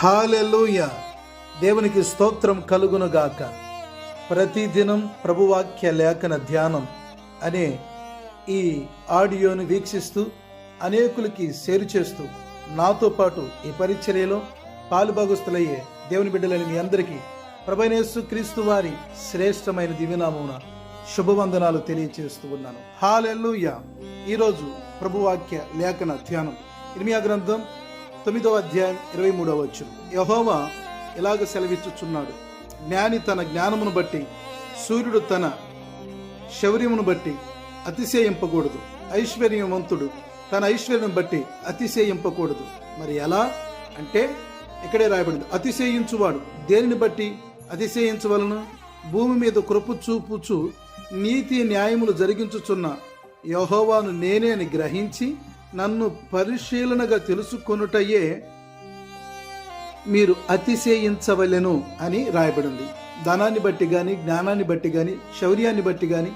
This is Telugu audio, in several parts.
హాలెలూయ. దేవునికి స్తోత్రం కలుగునుగాక. ప్రతిదినం ప్రభువాక్య లేఖన ధ్యానం అనే ఈ ఆడియోను వీక్షిస్తూ అనేకులకి షేర్ చేస్తూ నాతో పాటు ఈ పరిచర్యలో పాలుభాగస్తులయ్యే దేవుని బిడ్డలని మీ అందరికీ ప్రభనేసు క్రీస్తు వారి శ్రేష్టమైన దివ్యనామమున శుభవందనాలు తెలియచేస్తూ ఉన్నాను. హాలెల్లుయ ఈరోజు ప్రభువాక్య లేఖన ధ్యానం. ఇర్మియా గ్రంథం తొమ్మిదవ అధ్యాయం ఇరవై మూడవ వచ్చు యహోవా ఇలాగ సెలవిచ్చుచున్నాడు. జ్ఞాని తన జ్ఞానమును బట్టి సూర్యుడు తన శౌర్యమును బట్టి అతిశయింపకూడదు. ఐశ్వర్యవంతుడు తన ఐశ్వర్యం బట్టి అతిశయింపకూడదు. మరి ఎలా? అంటే ఇక్కడే రాయబడింది. అతిశయించువాడు దేనిని బట్టి అతిశయించవలను? భూమి మీద కృప చూపుచు నీతి న్యాయములు జరిగించుచున్న యహోవాను నేనే అని గ్రహించి నన్ను పరిశీలనగా తెలుసుకొనుటయే మీరు అతిశయించవలెను అని రాయబడింది. ధనాన్ని బట్టి కానీ జ్ఞానాన్ని బట్టి కానీ శౌర్యాన్ని బట్టి కానీ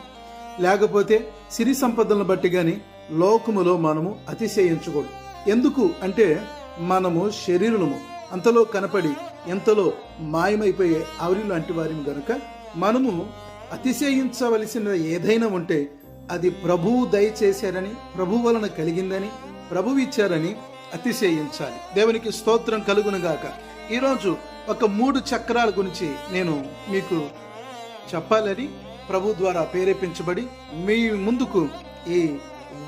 లేకపోతే సిరి సంపదలను బట్టి కానీ లోకములో మనము అతిశయించకూడదు ఎందుకు అంటే మనము శరీరము అంతలో కనపడి ఎంతలో మాయమైపోయే ఆవిరి లాంటి వారిని గనుక మనము అతిశయించవలసిన ఏదైనా ఉంటే అది ప్రభువు దయచేశారని ప్రభు వలన కలిగిందని ప్రభువు ఇచ్చారని అతిశయించాలి. దేవునికి స్తోత్రం కలుగునుగాక ఈరోజు ఒక మూడు చక్రాల గురించి నేను మీకు చెప్పాలని ప్రభు ద్వారా ప్రేరేపించబడి మీ ముందుకు ఈ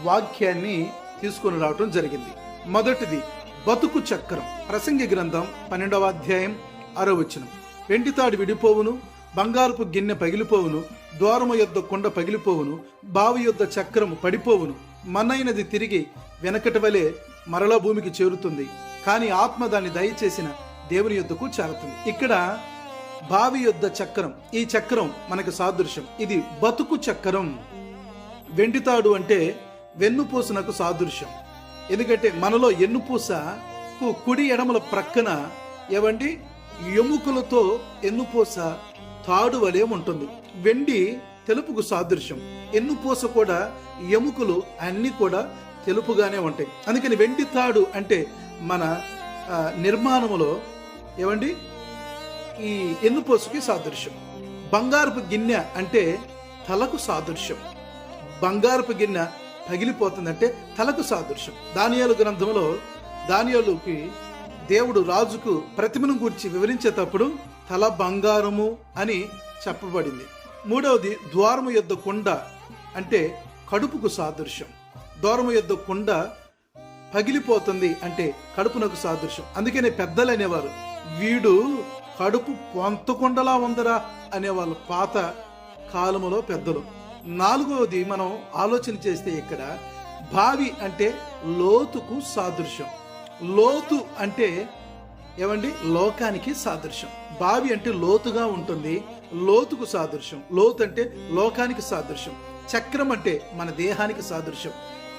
వాక్యాన్ని తీసుకొని రావటం జరిగింది. మొదటిది బతుకు చక్రం. ప్రసంగి గ్రంథం పన్నెండవ అధ్యాయం అరవచనం వెండితాడు విడిపోవును బంగారపు గిన్నె పగిలిపోవును ద్వారము యొద్ద కొండ పగిలిపోవును బావి యొద్ద చక్రము పడిపోవును. మన్నైనది తిరిగి వెనకటి వలె మరలా భూమికి చేరుతుంది. కానీ ఆత్మ దాన్ని దయచేసిన దేవుని యొద్దకు చేరుతుంది. ఇక్కడ బావి యొద్ద చక్రం ఈ చక్రం మనకు సాదృశ్యం. ఇది బతుకు చక్రం. వెండితాడు అంటే వెన్నుపూసనకు సాదృశ్యం. ఎందుకంటే మనలో ఎన్నుపూసకు కుడి ఎడమల ప్రక్కన ఏవండి? ఎముకలతో ఎన్నుపూస తాడు వలె ఉంటుంది. వెండి తెలుపుకు సాదృశ్యం. ఎన్నుపూస కూడా ఎముకలు అన్ని కూడా తెలుపుగానే ఉంటాయి. అందుకని వెండి తాడు అంటే మన నిర్మాణములో ఏమండి? ఈ ఎన్నుపూసకి సాదృశ్యం. బంగారపు గిన్నె అంటే తలకు సాదృశ్యం. బంగారపు గిన్నె పగిలిపోతుందంటే తలకు సాదృశ్యం. దానియాలు గ్రంథంలో దానియాలుకి దేవుడు రాజుకు ప్రతిమను గురించి వివరించేటప్పుడు తల బంగారము అని చెప్పబడింది. మూడవది ద్వారము యొద్ద కొండ అంటే కడుపుకు సాదృశ్యం. ద్వారము యొద్ద కొండ పగిలిపోతుంది అంటే కడుపునకు సాదృశ్యం. అందుకనే పెద్దలు అనేవారు వీడు కడుపు పొంతకొండలా ఉందరా అనేవాళ్ళు పాత కాలములో పెద్దలు. నాలుగవది మనం ఆలోచన చేస్తే ఇక్కడ బావి అంటే లోతుకు సాదృశ్యం. లోతు అంటే ఏమండి? లోకానికి సాదృశ్యం. బావి అంటే లోతుగా ఉంటుంది లోతుకు సాదృశ్యం. లోతు అంటే లోకానికి సాదృశ్యం. చక్రం అంటే మన దేహానికి సాదృశ్యం.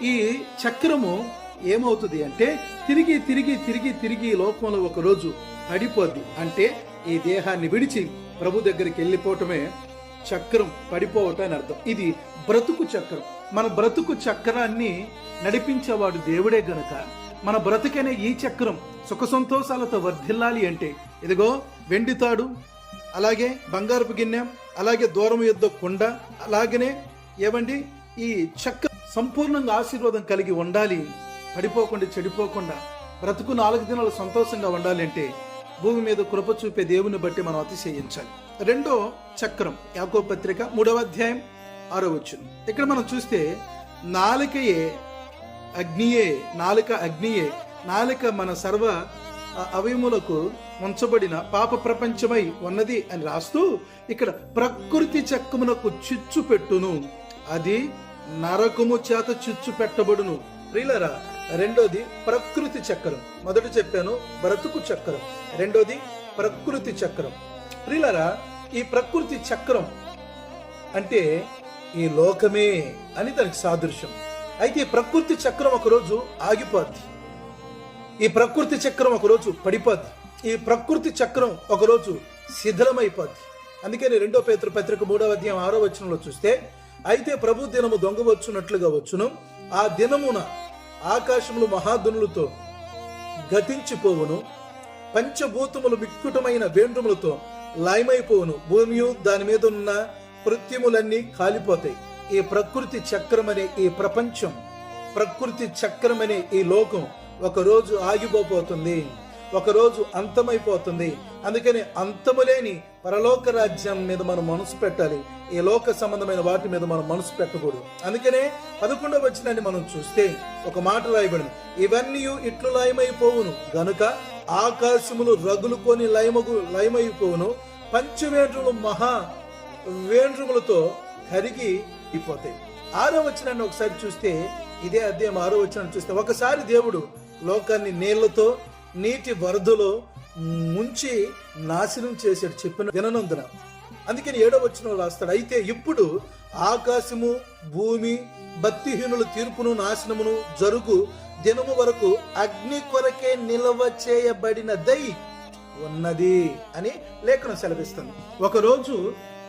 ఈ చక్రము ఏమవుతుంది అంటే తిరిగి తిరిగి తిరిగి తిరిగి ఈ లోకంలో ఒక రోజు పడిపోద్ది. అంటే ఈ దేహాన్ని విడిచి ప్రభు దగ్గరికి వెళ్ళిపోవటమే చక్రం పడిపోవటం అని అర్థం. ఇది బ్రతుకు చక్రం. మన బ్రతుకు చక్రాన్ని నడిపించేవాడు దేవుడే గనక. మన బ్రతికనే ఈ చక్రం సుఖ సంతోషాలతో వర్ధిల్లాలి అంటే ఇదిగో వెండితాడు అలాగే బంగారపు గిన్నె అలాగే దూరం యుద్ధ కుండ అలాగనే ఏమండి ఈ చక్ర సంపూర్ణంగా ఆశీర్వాదం కలిగి ఉండాలి. పడిపోకుండా చెడిపోకుండా బ్రతుకు నాలుగు దినాలు సంతోషంగా ఉండాలి అంటే భూమి మీద కృప చూపే దేవుని బట్టి మనం అతిశయించాలి. రెండో చక్రం యాకో పత్రిక మూడవ అధ్యాయం ఆరో వచ్చు ఇక్కడ మనం చూస్తే నాలుకయే అగ్నియే నాలుక అగ్నియే నాలుక మన సర్వ అవయములకు ఉంచబడిన పాప ప్రపంచమై ఉన్నది అని రాస్తూ ఇక్కడ ప్రకృతి చక్రమునకు చిచ్చు పెట్టును. అది నరకము చేత చిచ్చు పెట్టబడును. ప్రియులరా రెండోది ప్రకృతి చక్రం. మొదట చెప్పాను బ్రతుకు చక్రం. రెండోది ప్రకృతి చక్రం. ప్రియులరా ఈ ప్రకృతి చక్రం అంటే ఈ లోకమే అని దానికి సాదృశ్యం. అయితే ఈ ప్రకృతి చక్రం ఒకరోజు ఆగిపోద్ది. ఈ ప్రకృతి చక్రం ఒకరోజు పడిపోద్ది. ఈ ప్రకృతి చక్రం ఒకరోజు శిథిలమైపోద్ది. అందుకని రెండో పేతృ పత్రిక మూడవ అధ్యాయం ఆరో వచనంలో చూస్తే అయితే ప్రభు దినము దొంగ వచ్చునట్లుగా వచ్చును. ఆ దినమున ఆకాశములు మహాధనులతో గతించిపోవును. పంచభూతములు మిక్కుటమైన వేండ్రములతో లయమైపోవును. భూమియు దాని మీద ఉన్న కృత్యములన్నీ కాలిపోతాయి. ఈ ప్రకృతి చక్రమనే ఈ ప్రపంచం ప్రకృతి చక్రమనే ఈ లోకం ఒకరోజు ఆగిపోతుంది ఒకరోజు అంతమైపోతుంది. అందుకని అంతములేని పరలోక రాజ్యం మీద మనం మనసు పెట్టాలి ఈ లోక సంబంధమైన వాటి మీద మనం మనసు పెట్టకూడదు. అందుకనే పదకొండవ వచ్చినాన్ని మనం చూస్తే ఒక మాట రాయబడింది. ఇవన్నీ ఇట్లు లయమైపోవును గనుక ఆకాశములు రగులుకొని లయమగు లయమైపోవును పంచవేండ్రులు మహా వేంద్రములతో కరిగి అయిపోతాయి ఆరో వచనాన్ని ఒకసారి చూస్తే ఇదే అధ్యాయం ఆరో వచనాన్ని చూస్తే ఒకసారి దేవుడు లోకాన్ని నీళ్ళతో నీటి వరదలో ముంచి నాశనం చేశాడు చెప్పిన విననందున. అందుకని ఏడో వచనం రాస్తాడు అయితే ఇప్పుడు ఆకాశము భూమి భక్తిహీనుల తీర్పును నాశనమును జరుగు. దినము వరకు అగ్ని కొరకే నిలవ చేయబడినదై ఉన్నది అని లేఖనం సెలవిస్తుంది. ఒకరోజు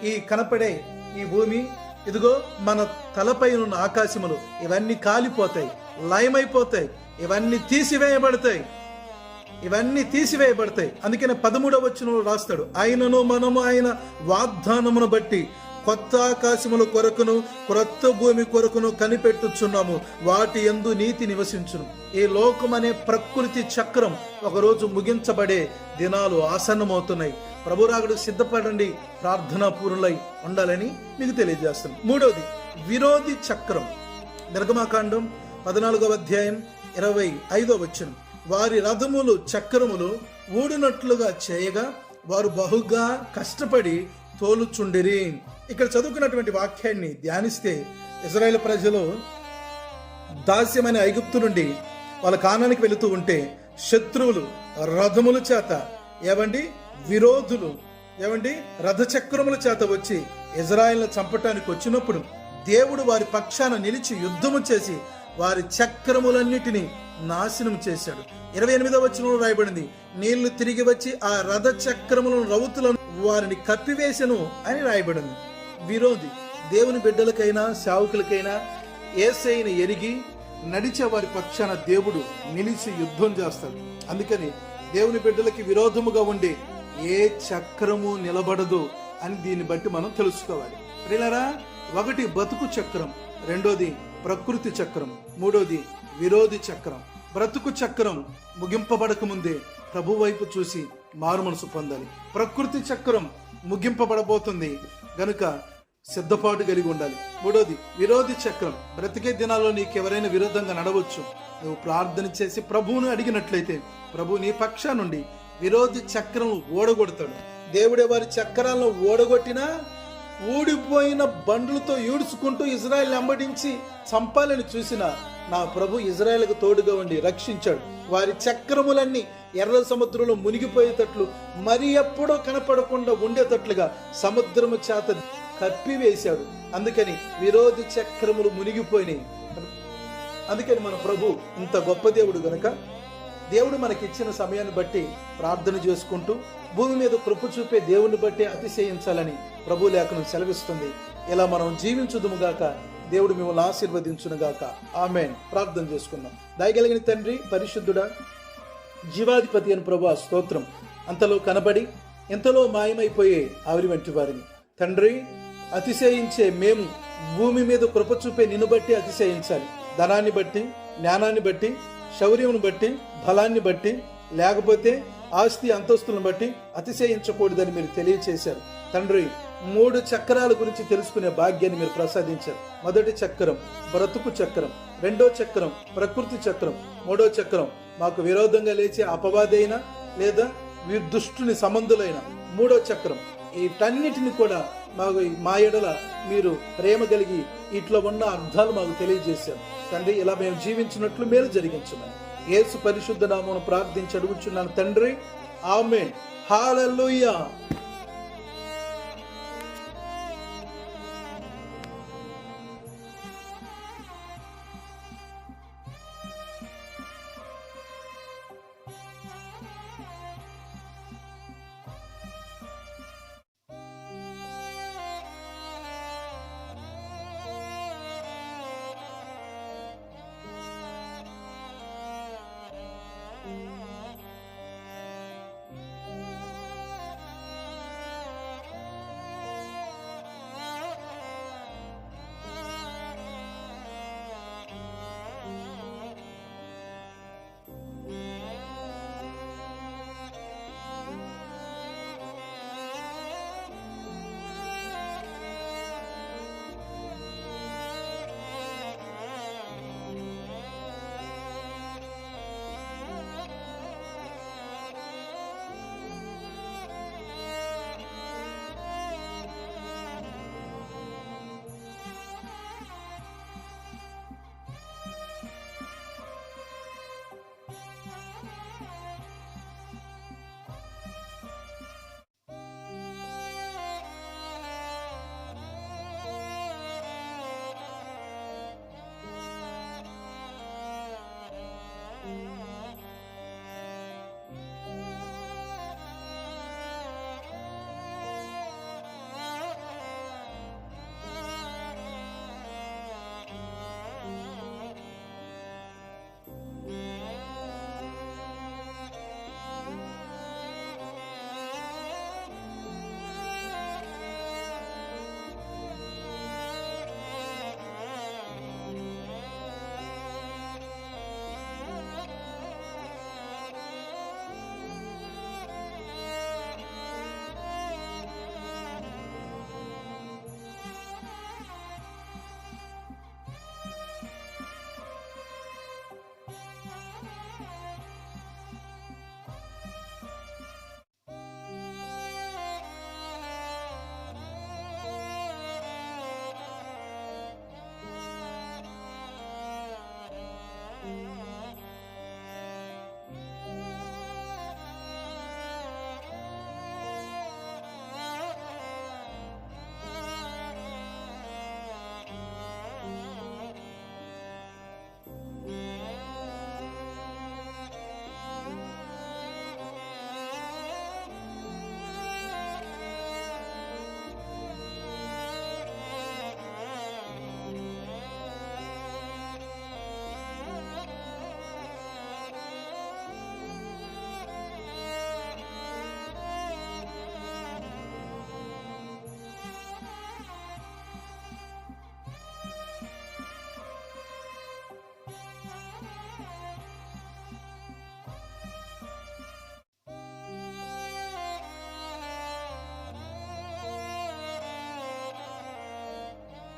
ఈ కనపడే ఈ భూమి ఇదిగో మన తలపై ఉన్న ఆకాశములు ఇవన్నీ కాలిపోతాయి లయమైపోతాయి ఇవన్నీ తీసివేయబడతాయి ఇవన్నీ తీసివేయబడతాయి. అందుకనే పదమూడవ వచ్చిన రాస్తాడు ఆయనను మనము ఆయన వాగ్దానమును బట్టి కొత్త ఆకాశముల కొరకును క్రొత్త భూమి కొరకును కనిపెట్టుచున్నాము. వాటి ఎందు నీతి నివసించును. ఈ లోకం అనే ప్రకృతి చక్రం ఒకరోజు ముగించబడే దినాలు ఆసన్నమవుతున్నాయి. ప్రభురాగుడు సిద్ధపడండి ప్రార్థనా పూర్ణులై ఉండాలని మీకు తెలియజేస్తున్నాం. మూడవది విరోధి చక్రం. నిర్గమాకాండం పద్నాలుగవ అధ్యాయం ఇరవై ఐదో వచ్చిన వారి రథములు చక్రములు ఊడినట్లుగా చేయగా వారు బహుగా కష్టపడి తోలుచుండిరి. ఇక్కడ చదువుకున్నటువంటి వాక్యాన్ని ధ్యానిస్తే ఇజ్రాయెల్ ప్రజలు దాస్యమైన ఐగుప్తు నుండి వాళ్ళ కానానికి వెళుతూ ఉంటే శత్రువులు రథముల చేత ఏవండి? విరోధులు ఏవండి? రథచక్రముల చేత వచ్చి ఇజ్రాయెల్ని చంపటానికి వచ్చినప్పుడు దేవుడు వారి పక్షాన నిలిచి యుద్ధము చేసి వారి చక్రములన్నిటినీ నాశనం చేశాడు. ఇరవై ఎనిమిదవ వచనంలో రాయబడింది నీళ్ళు తిరిగి వచ్చి ఆ రథ చక్రములను రౌతులను వారిని కప్పివేశను అని రాయబడింది. విరోధి. దేవుని బిడ్డలకైనా సేవకులకైనా ఏసైని ఎరిగి నడిచే వారి పక్షాన దేవుడు నిలిచి యుద్ధం చేస్తాడు. అందుకని దేవుని బిడ్డలకి విరోధముగా ఉండే ఏ చక్రము నిలబడదు అని దీన్ని బట్టి మనం తెలుసుకోవాలి. ప్రిలరా ఒకటి బతుకు చక్రం రెండోది ప్రకృతి చక్రం మూడోది విరోధి చక్రం. బ్రతుకు చక్రం ముగింపబడక ముందే ప్రభు వైపు చూసి మారు మనసు పొందాలి. ప్రకృతి చక్రం ముగింపబడబోతుంది. గనుక సిద్ధపాటు కలిగి ఉండాలి. మూడోది విరోధి చక్రం. బ్రతికే దినాల్లో నీకెవరైనా విరుద్ధంగా నడవచ్చు. నువ్వు ప్రార్థన చేసి ప్రభువును అడిగినట్లయితే ప్రభు నీ పక్షా నుండి విరోధి చక్రం ఓడగొడతాడు. దేవుడే వారి చక్రాలను ఓడగొట్టినా ఊడిపోయిన బండ్లతో ఈడ్చుకుంటూ ఇజ్రాయెల్ వెంబడించి చంపాలని చూసిన నా ప్రభు ఇజ్రాయెల్కు తోడుగా ఉండి రక్షించాడు. వారి చక్రములన్నీ ఎర్ర సముద్రంలో మునిగిపోయేటట్లు మరి ఎప్పుడో కనపడకుండా ఉండేటట్లుగా సముద్రము చేత కప్పివేశాడు. అందుకని విరోధి చక్రములు మునిగిపోయినాయి. అందుకని మన ప్రభు ఇంత గొప్ప దేవుడు గనక దేవుడు మనకిచ్చిన సమయాన్ని బట్టి ప్రార్థన చేసుకుంటూ భూమి మీద కృప చూపే దేవుని బట్టి అతిశయించాలని ప్రభు లేఖనం సెలవిస్తుంది. ఇలా మనం జీవించుదుముగాక దేవుడు మిమ్మల్ని ఆశీర్వదించునుగాక. ఆమె ప్రార్థన చేసుకుందాం. దయగలిగిన తండ్రి పరిశుద్ధుడా జీవాధిపతి అని ప్రభు ఆ స్తోత్రం అంతలో కనబడి ఎంతలో మాయమైపోయే ఆవిరి వంటి వారిని. తండ్రి అతిశయించే మేము భూమి మీద కృప చూపే నిన్ను బట్టి అతిశయించాలి. ధనాన్ని బట్టి జ్ఞానాన్ని బట్టి శౌర్యమును బట్టి బలాన్ని బట్టి లేకపోతే ఆస్తి అంతస్తులను బట్టి అతిశయించకూడదని మీరు తెలియచేశారు. తండ్రి మూడు చక్రాల గురించి తెలుసుకునే భాగ్యాన్ని మీరు ప్రసాదించారు. మొదటి చక్రం బ్రతుకు చక్రం. రెండో చక్రం ప్రకృతి చక్రం. మూడో చక్రం మాకు విరోధంగా లేచే అపవాదైన లేదా దుష్టుని సంబంధులైన. మూడో చక్రం వీటన్నిటిని కూడా మాకు మా ఎడల మీరు ప్రేమ కలిగి ఇట్లా ఉన్న అర్థాలు మాకు తెలియజేశారు. తండ్రి ఇలా మేము జీవించినట్లు మేలు జరిగించమని యేసు పరిశుద్ధ నామను ప్రార్థించి అడుగుచున్నాను తండ్రి. ఆమె హాలూయా